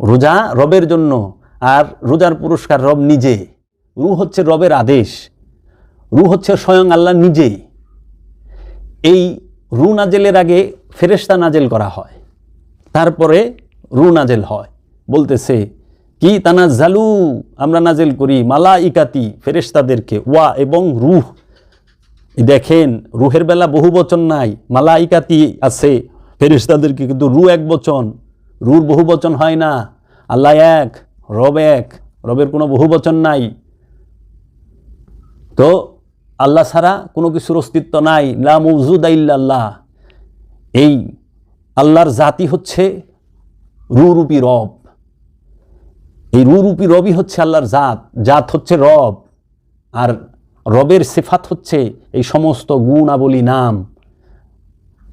রোজা রবের জন্য আর রোজার পুরস্কার রব নিজে। রু হচ্ছে রবের আদেশ। রু হচ্ছে স্বয়ং আল্লাহ নিজেই এই রু নাজেলের আগে ফেরেশতা নাজেল করা হয়। তারপরে রু নাজেল হয়। বলতেছে, কি তানা জালু আমরা নাজেল করি মালা ইকাতি ফেরেশতাদেরকে, ওয়া এবং রুহ। দেখেন, রুহের বেলা বহু বচন নাই মালা ইকাতি আছে, ফেরেশতাদেরকে কিন্তু রু এক বচন। রুর বহু বচন হয় না। আল্লাহ এক, রব এক, রবের কোনো বহু বচন নাই। তো আল্লাহ ছাড়া কোনো কিছুর অস্তিত্ব নাই। লা মৌজুদ ইল্লাল্লাহ। এই আল্লাহর জাতি হচ্ছে রুরূপী রব। এই রুরূপী রবই হচ্ছে আল্লাহর জাত। জাত হচ্ছে রব। আর রবের সিফাত হচ্ছে এই সমস্ত গুণাবলী নাম।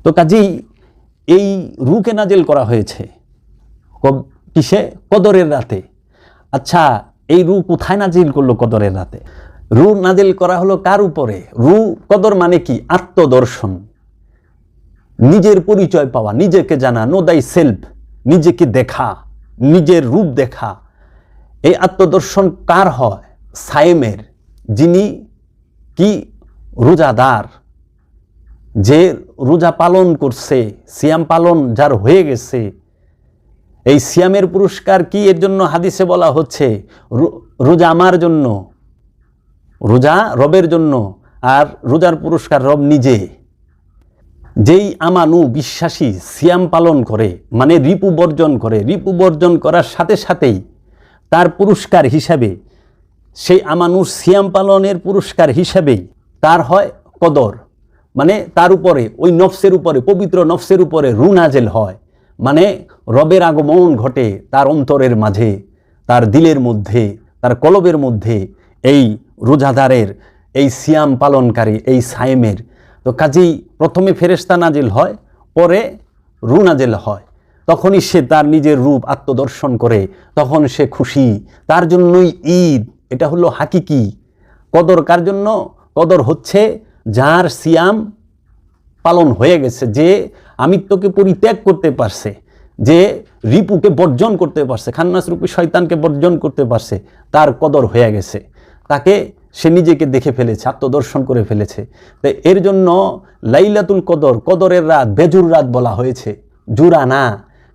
তো কাজেই এই রুকে নাজেল করা হয়েছে। কিসে? কদরের রাতে। আচ্ছা এই রু কোথায় নাজিল করল কদরের রাতে? রু নাজিল করা হলো কার উপরে? রু কদর মানে কি? আত্মদর্শন। নিজের পরিচয় পাওয়া, নিজেকে জানা নো দাই সেলফ নিজেকে দেখা, নিজের রূপ দেখা। এই আত্মদর্শন কার হয়? সায়েমের, যিনি কি রোজাদার, যে রোজা পালন করছে, সিয়াম পালন যার হয়ে গেছে এই সিয়ামের পুরস্কার কি এর জন্য হাদিসে বলা হচ্ছে? রোজা আমার জন্য। রোজা রবের জন্য। আর রোজার পুরস্কার রব নিজে। যেই আমানু বিশ্বাসী সিয়াম পালন করে মানে রিপু বর্জন করে, রিপু বর্জন করার সাথে সাথেই তার পুরস্কার হিসাবে, সেই আমানুর সিয়াম পালনের পুরস্কার হিসাবেই তার হয় কদর। মানে তার উপরে, ওই নফসের উপরে, পবিত্র নফসের উপরে রু নাজেল হয়। মানে রবের আগমন ঘটে তার অন্তরের মাঝে, তার দিলের মধ্যে, তার কলবের মধ্যে এই রোজাদারের, এই সিয়াম পালনকারী, এই সায়েমের। তো কাজেই প্রথমে ফেরেশতা নাজিল হয়, পরে রু নাজেল হয়। তখনই সে তার নিজের রূপ আত্মদর্শন করে, তখন সে খুশি। তার জন্যই ঈদ, এটা হলো হাকিকি। কদর কার জন্য? কদর হচ্ছে যার সিয়াম পালন হয়ে গেছে, যে আমিত্বকে পরিত্যাগ করতে পারছে, যে রিপুকে বর্জন করতে পারছে, খান্নাস রূপী শয়তানকে বর্জন করতে পারছে, তার কদর হয়ে গেছে। তাকে সে নিজেকে দেখে ফেলেছে, আত্মদর্শন করে ফেলেছে। তো এর জন্য লাইলাতুল কদর, কদরের রাত, বেজুর রাত বলা হয়েছে। জুরা না,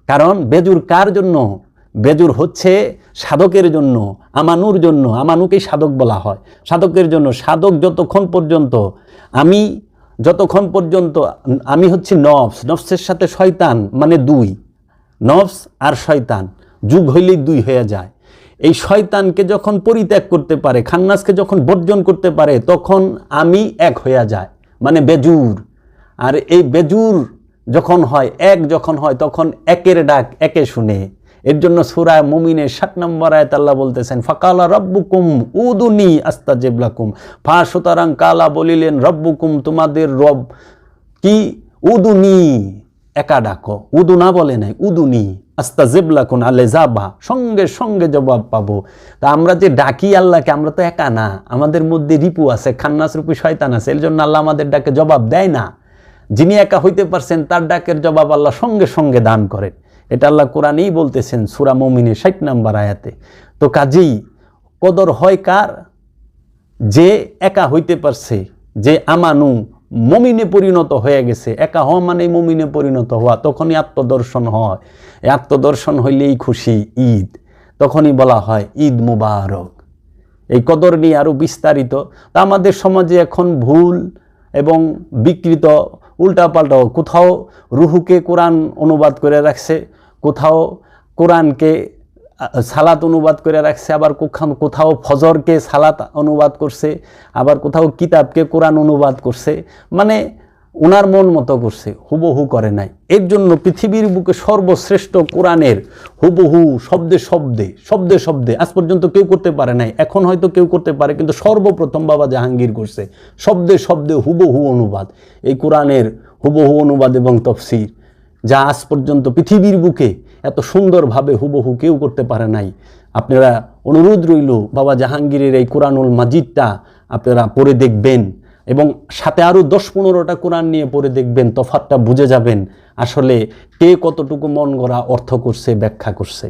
কারণ বেজুর কার জন্য? বেজুর হচ্ছে সাধকের জন্য, আমানুর জন্য। আমানুকেই সাধক বলা হয়। সাধকের জন্য, সাধক যতক্ষণ পর্যন্ত আমি যতক্ষণ পর্যন্ত আমি হচ্ছি নফস, নফসের সাথে শয়তান মানে দুই, নফস আর শয়তান, যুগ হইলেই দুই হয়ে যায়। এই শয়তানকে যখন পরিত্যাগ করতে পারে, খান্নাসকে যখন বর্জন করতে পারে, তখন আমি এক হয়ে যায় মানে বেজুর। আর এই বেজুর যখন হয়, এক যখন হয়, তখন একের ডাক একে শুনে। এর জন্য সুরায় মুমিনের ষাট নম্বর আয়াত আল্লাহ বলতেছেন, ফাকালা রব্বুকুম উদুনি আস্তা জেবলাকুম ফা, সুতরাং কালা বলিলেন, রব্বুকুম তোমাদের রব কি? উদুনি। একা ডাকো। উদু না বলে নাই, উদুনি আস্তা জেবলাকুন আলে যাবা সঙ্গে সঙ্গে জবাব পাবো। তা আমরা যে ডাকি আল্লাহকে, আমরা তো একা না। আমাদের মধ্যে রিপু আছে, খান্নাস রূপী শয়তান আছে, এর জন্য আল্লাহ আমাদের ডাকে জবাব দেয় না। যিনি একা হইতে পারছেন, তার ডাকের জবাব আল্লাহ সঙ্গে সঙ্গে দান করেন। এটা আল্লাহ কোরআনেই বলতেছেন, সুরা মমিনের ষাট নাম্বার আয়াতে। তো কাজেই কদর হয় কার? যে একা হইতে পারছে, যে আমানু মমিনে পরিণত হয়ে গেছে, একা হওয়া মানে মমিনে পরিণত হওয়া, তখনই আত্মদর্শন হয়। আত্মদর্শন হইলেই খুশি ঈদ, তখনই বলা হয় ঈদ মুবারক। এই কদর নিয়ে আরও বিস্তারিত। তা আমাদের সমাজে এখন ভুল এবং বিকৃত উল্টাপাল্টাও কোথাও রুহুকে কোরআন অনুবাদ করে রাখছে কোথাও কোরআনকে, সালাত অনুবাদ করে রাখছে, আবার কোথাও ফজরকে সালাত অনুবাদ করছে, আবার কোথাও কিতাবকে কোরআন অনুবাদ করছে মানে ওনার মন মতো করছে, হুবহু করে নাই। এর জন্য পৃথিবীর বুকে সর্বশ্রেষ্ঠ কোরআনের হুবহু শব্দে শব্দে শব্দে শব্দে, আজ পর্যন্ত কেউ করতে পারে নাই, এখন হয়তো কেউ করতে পারে, কিন্তু সর্বপ্রথম বাবা জাহাঙ্গীর করছে, শব্দে শব্দে হুবহু অনুবাদ। এই কোরআনের হুবহু অনুবাদ এবং তফসির। যা আজ পর্যন্ত পৃথিবীর বুকে এত সুন্দরভাবে হুবহু কেউ করতে পারে নাই। আপনারা অনুরোধ রইল, বাবা জাহাঙ্গীরের এই কোরআনুল মাজিদটা আপনারা পড়ে দেখবেন এবং সাথে আরও দশ পনেরোটা কোরআন নিয়ে পড়ে দেখবেন তফাতটা বুঝে যাবেন। আসলে কে কতটুকু মন গড়া, অর্থ করছে, ব্যাখ্যা করছে।